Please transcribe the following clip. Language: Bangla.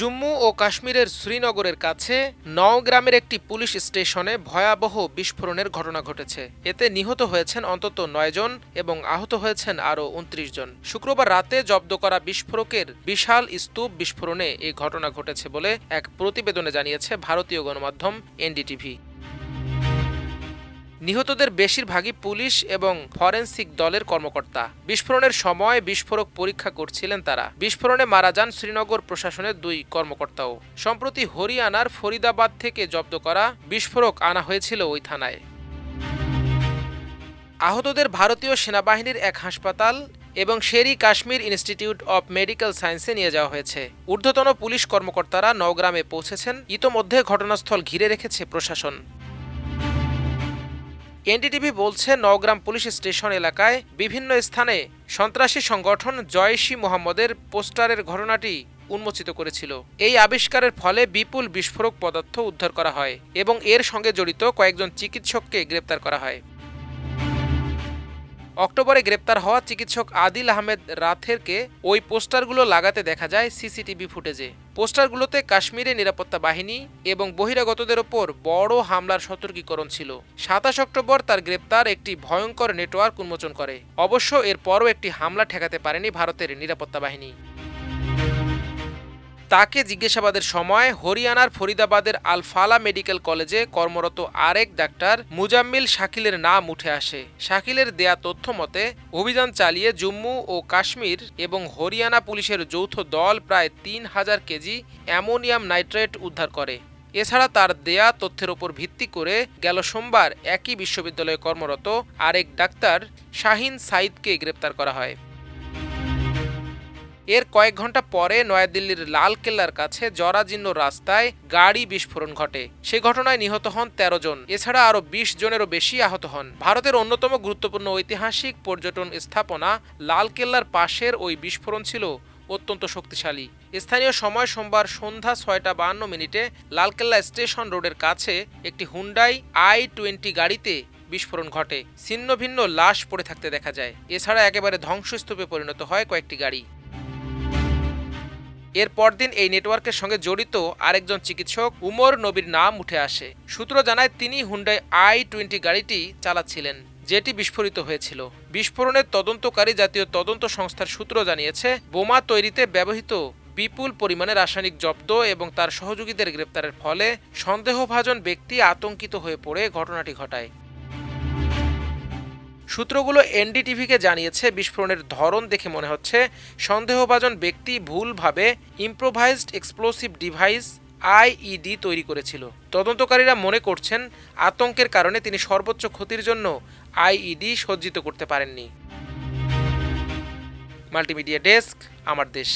জম্মু ও কাশ্মীরের শ্রীনগরের কাছে নওগ্রামের একটি পুলিশ স্টেশনে ভয়াবহ বিস্ফোরণের ঘটনা ঘটেছে। এতে নিহত হয়েছেন অন্তত নয় জন এবং আহত হয়েছেন আরও উনত্রিশ জন। শুক্রবার রাতে জব্দ করা বিস্ফোরকের বিশাল স্তূপ বিস্ফোরণে এই ঘটনা ঘটেছে বলে এক প্রতিবেদনে জানিয়েছে ভারতীয় গণমাধ্যম এনডিটিভি। নিহতদের বেশিরভাগই পুলিশ এবং ফরেন্সিক দলের কর্মকর্তা। বিস্ফোরণের সময় বিস্ফোরক পরীক্ষা করছিলেন তারা। বিস্ফোরণে মারা যান শ্রীনগর প্রশাসনের দুই কর্মকর্তাও। সম্প্রতি হরিয়ানার ফরিদাবাদ থেকে জব্দ করা বিস্ফোরক আনা হয়েছিল ওই থানায়। আহতদের ভারতীয় সেনাবাহিনীর এক হাসপাতাল এবং Sheri Kashmir institute of medical সায়েন্সে নিয়ে যাওয়া হয়েছে। ঊর্ধ্বতন পুলিশ কর্মকর্তারা নওগ্রামে পৌঁছেছেন। ইতোমধ্যে ঘটনাস্থল ঘিরে রেখেছে প্রশাসন। এনডিটিভি বলছে নওগ্রাম পুলিশ স্টেশন এলাকায় বিভিন্ন স্থানে সন্ত্রাসী সংগঠন জয়শী মোহাম্মদের পোস্টারের ঘটনাটি উন্মোচিত করেছিল। এই আবিষ্কারের ফলে বিপুল বিস্ফোরক পদার্থ উদ্ধার করা হয় এবং এর সঙ্গে জড়িত কয়েকজন চিকিৎসককে গ্রেপ্তার করা হয়। অক্টোবরে গ্রেপ্তার হওয়া চিকিৎসক আদিল আহমেদ রাথেরকে ওই পোস্টারগুলো লাগাতে দেখা যায় সিসিটিভি ফুটেজে। পোস্টারগুলোতে কাশ্মীরে নিরাপত্তা বাহিনী এবং বহিরাগতদের ওপর বড় হামলার সতর্কীকরণ ছিল। সাতাশ অক্টোবর তার গ্রেপ্তার একটি ভয়ঙ্কর নেটওয়ার্ক উন্মোচন করে। অবশ্য এরপরও একটি হামলা ঠেকাতে পারেনি ভারতের নিরাপত্তা বাহিনী। তাকে জিজ্ঞাসাবাদের সময় হরিয়ানার ফরিদাবাদের আলফালা মেডিকেল কলেজে কর্মরত আরেক ডাক্তার মুজাম্মিল শাকিলের নাম উঠে আসে। শাকিলের দেয়া তথ্য মতে, অভিযান চালিয়ে জম্মু ও কাশ্মীর এবং হরিয়ানা পুলিশের যৌথ দল প্রায় তিন হাজার কেজি অ্যামোনিয়াম নাইট্রেট উদ্ধার করে। এছাড়া তার দেয়া তথ্যের ওপর ভিত্তি করে গেল সোমবার একই বিশ্ববিদ্যালয়ে কর্মরত আরেক ডাক্তার শাহিন সাইদকে গ্রেপ্তার করা হয়। এর কয়েক ঘণ্টা পরে নয়াদিল্লির লালকেল্লার কাছে জরাজীর্ণ রাস্তায় গাড়ি বিস্ফোরণ ঘটে। সে ঘটনায় নিহত হন ১৩ জন। এছাড়া আরও বিশ জনেরও বেশি আহত হন। ভারতের অন্যতম গুরুত্বপূর্ণ ঐতিহাসিক পর্যটন স্থাপনা লালকেল্লার পাশের ওই বিস্ফোরণ ছিল অত্যন্ত শক্তিশালী। স্থানীয় সময় সোমবার সন্ধ্যা ছয়টা বাহান্ন মিনিটে লালকেল্লা স্টেশন রোডের কাছে একটি হুন্ডাই আই টোয়েন্টি গাড়িতে বিস্ফোরণ ঘটে। ছিন্ন ভিন্ন লাশ পড়ে থাকতে দেখা যায়। এছাড়া একেবারে ধ্বংসস্তূপে পরিণত হয় কয়েকটি গাড়ি। এর পরদিন এই নেটওয়ার্কের সঙ্গে জড়িত আরেকজন চিকিৎসক উমর নবীর নাম উঠে আসে। সূত্র জানায় তিনি হুন্ডাই আই টোয়েন্টি গাড়িটি চালাচ্ছিলেন, যেটি বিস্ফোরিত হয়েছিল। বিস্ফোরণের তদন্তকারী জাতীয় তদন্ত সংস্থার সূত্র জানিয়েছে, বোমা তৈরিতে ব্যবহৃত বিপুল পরিমাণে রাসায়নিক জব্দ এবং তার সহযোগীদের গ্রেপ্তারের ফলে সন্দেহভাজন ব্যক্তি আতঙ্কিত হয়ে পড়ে ঘটনাটি ঘটায়। সূত্রগুলো এনডিটিভিকে জানিয়েছে, বিস্ফোরণের ধরন দেখে মনে হচ্ছে সন্দেহভাজন ব্যক্তি ভুলভাবে ইম্প্রোভাইজড এক্সপ্লোসিভ ডিভাইস আইইডি তৈরি করেছিল। তদন্তকারীরা মনে করছেন আতঙ্কের কারণে তিনি সর্বোচ্চ ক্ষতির জন্য আইইডি সজ্জিত করতে পারেননি। মাল্টিমিডিয়া ডেস্ক, আমার দেশ।